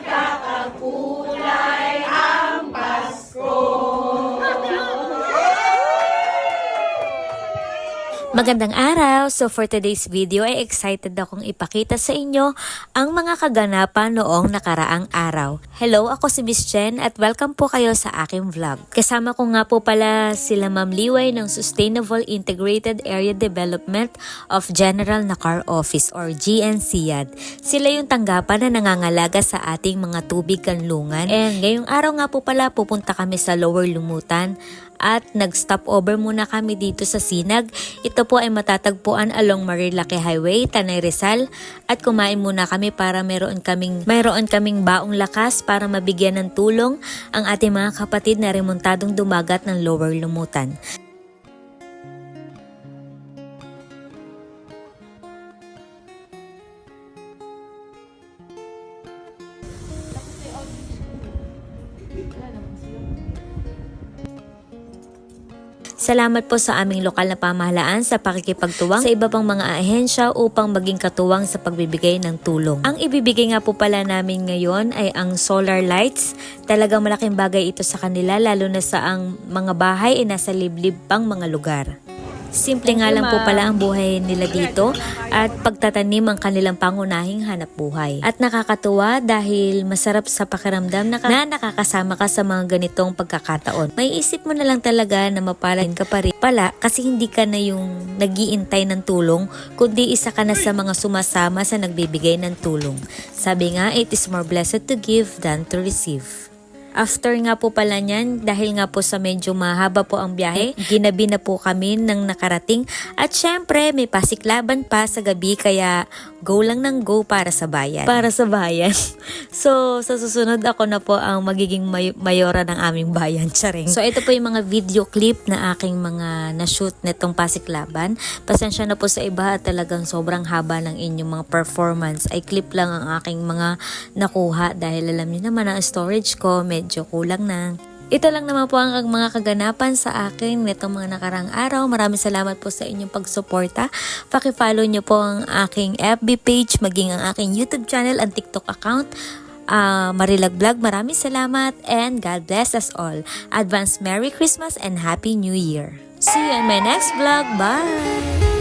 Tapa cu Magandang araw! So for today's video ay excited akong ipakita sa inyo ang mga kaganapan noong nakaraang araw. Hello, ako si Miss Chen at welcome po kayo sa aking vlog. Kasama ko nga po pala sila Ma'am Liway ng Sustainable Integrated Area Development of General Nakar Office or GNCAD. Sila yung tanggapan na nangangalaga sa ating mga tubig kanlungan. And ngayong araw nga po pala pupunta kami sa Lower Lumutan at nag-stop over muna kami dito sa Sinag. Ito po ay matatagpuan along Marilake Highway, Tanay Rizal at kumain muna kami para meron kaming mayroon kaming baong lakas para mabigyan ng tulong ang ating mga kapatid na remontadong dumagat ng Lower Lumutan. Salamat po sa aming lokal na pamahalaan sa pakikipagtuwang sa iba pang mga ahensya upang maging katuwang sa pagbibigay ng tulong. Ang ibibigay nga po pala namin ngayon ay ang solar lights. Talagang malaking bagay ito sa kanila lalo na sa ang mga bahay ay nasa liblib pang mga lugar. Simple nga lang po pala ang buhay nila dito at pagtatanim ang kanilang pangunahing hanap buhay. At nakakatuwa dahil masarap sa pakiramdam na, na nakakasama ka sa mga ganitong pagkakataon. May isip mo na lang talaga na mapalad ka pa rin pala kasi hindi ka na yung nagiintay ng tulong kundi isa ka na sa mga sumasama sa nagbibigay ng tulong. Sabi nga, it is more blessed to give than to receive. After nga po pala niyan, dahil nga po sa medyo mahaba po ang biyahe, ginabi na po kami ng nakarating. At syempre, may pasiklaban pa sa gabi kaya go lang ng go para sa bayan. Para sa bayan. so, sa susunod ako na po ang magiging may- mayora ng aming bayan. Charing. So, ito po yung mga video clip na aking mga na-shoot netong pasiklaban. Pasensya na po sa iba at talagang sobrang haba ng inyong mga performance. Ay clip lang ang aking mga nakuha dahil alam niyo naman ang storage ko medyo kulang na. Ito lang naman po ang mga kaganapan sa akin nitong mga nakarang araw. Maraming salamat po sa inyong pagsuporta. Paki-follow niyo po ang aking FB page, maging ang aking YouTube channel and TikTok account. Ah, Marilag Vlog, maraming salamat and God bless us all. Advance Merry Christmas and Happy New Year. See you in my next vlog. Bye!